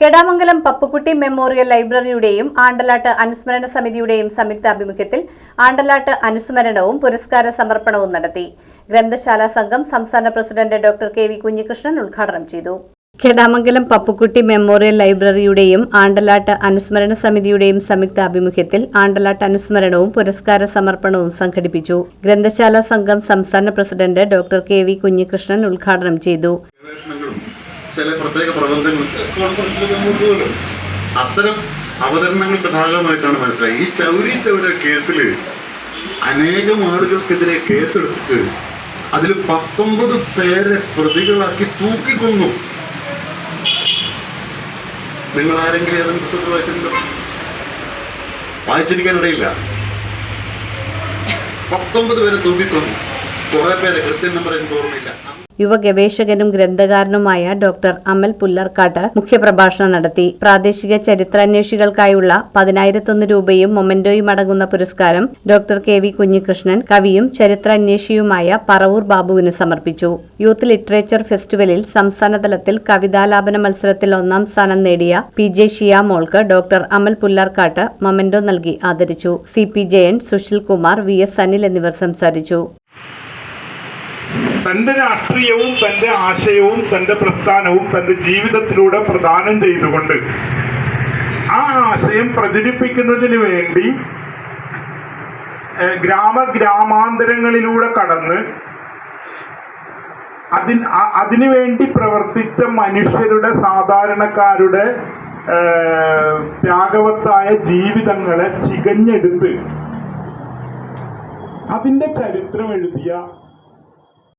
Kedamangalam Pappukutty memorial ലൈബ്രറിയുടെയും ആണ്ടലാട്ട് അനുസ്മരണ സമിതിയുടെയും സംയുക്ത ആഭിമുഖ്യത്തിൽ ആണ്ടലാട്ട് അനുസ്മരണവും പുരസ്കാര സമർപ്പണവും നടത്തി. ഗ്രന്ഥശാല സംഘം സംസ്ഥാന president doctor K V Kunhikrishnan ഉദ്ഘാടനം ചെയ്തു. കെടാമംഗലം പപ്പുക്കുട്ടി മെമ്മോറിയൽ ലൈബ്രറിയുടെയും ആണ്ടലാട്ട് അനുസ്മരണ സമിതിയുടെയും സംയുക്ത ആഭിമുഖ്യത്തിൽ ആണ്ടലാട്ട് അനുസ്മരണവും പുരസ്കാര സമർപ്പണവും സംഘടിപ്പിച്ചു. ഗ്രന്ഥശാല സംഘം സംസ്ഥാന president doctor K V Kunhikrishnan ഉദ്ഘാടനം ചെയ്തു. ചില പ്രത്യേക പ്രബന്ധങ്ങൾ. അത്തരം അവതരണങ്ങളുടെ ഭാഗമായിട്ടാണ് മനസ്സിലായി. ഈ ചൗരി ചൗര കേസിൽ അനേകം ആളുകൾക്കെതിരെ കേസെടുത്തിട്ട് അതിൽ പത്തൊമ്പത് പേരെ പ്രതികളാക്കി തൂക്കിക്കൊന്നു. നിങ്ങൾ ആരെങ്കിലും ഏതെങ്കിലും പുസ്തകത്തിൽ വായിച്ചിട്ടുണ്ടോ? വായിച്ചിരിക്കാനിടയില്ല പത്തൊമ്പത് പേരെ തൂക്കിക്കൊന്നു. നമ്പർ യുവ ഗവേഷകനും ഗ്രന്ഥകാരനുമായ ഡോക്ടർ അമൽ പുല്ലർക്കാട്ട് മുഖ്യപ്രഭാഷണം നടത്തി. പ്രാദേശിക ചരിത്രാന്വേഷികൾക്കായുള്ള പതിനായിരത്തൊന്ന് രൂപയും മൊമെന്റോയും അടങ്ങുന്ന പുരസ്കാരം ഡോക്ടർ കെ വി കുഞ്ഞികൃഷ്ണൻ കവിയും ചരിത്രാന്വേഷിയുമായ പറവൂർ ബാബുവിന് സമർപ്പിച്ചു. യൂത്ത് ലിറ്ററേച്ചർ ഫെസ്റ്റിവലിൽ സംസ്ഥാനതലത്തിൽ കവിതാലാപന മത്സരത്തിൽ ഒന്നാം സ്ഥാനം നേടിയ പി ജെ ഷിയ മോൾക്ക് ഡോക്ടർ അമൽ പുല്ലർക്കാട്ട് മൊമെന്റോ നൽകി ആദരിച്ചു. C P Jayan Susheel Kumar V S Anil എന്നിവർ സംസാരിച്ചു. തന്റെ രാഷ്ട്രീയവും തന്റെ ആശയവും തന്റെ പ്രസ്ഥാനവും തന്റെ ജീവിതത്തിലൂടെ പ്രദാനം ചെയ്തുകൊണ്ട് ആ ആശയം പ്രചരിപ്പിക്കുന്നതിന് വേണ്ടി ഗ്രാമഗ്രാമാന്തരങ്ങളിലൂടെ ഗ്രാമ ഗ്രാമാന്തരങ്ങളിലൂടെ കടന്ന് അതിന് അതിനുവേണ്ടി പ്രവർത്തിച്ച മനുഷ്യരുടെ സാധാരണക്കാരുടെ ത്യാഗവത്തായ ജീവിതങ്ങളെ ചികഞ്ഞെടുത്ത് അതിന്റെ ചരിത്രം എഴുതിയ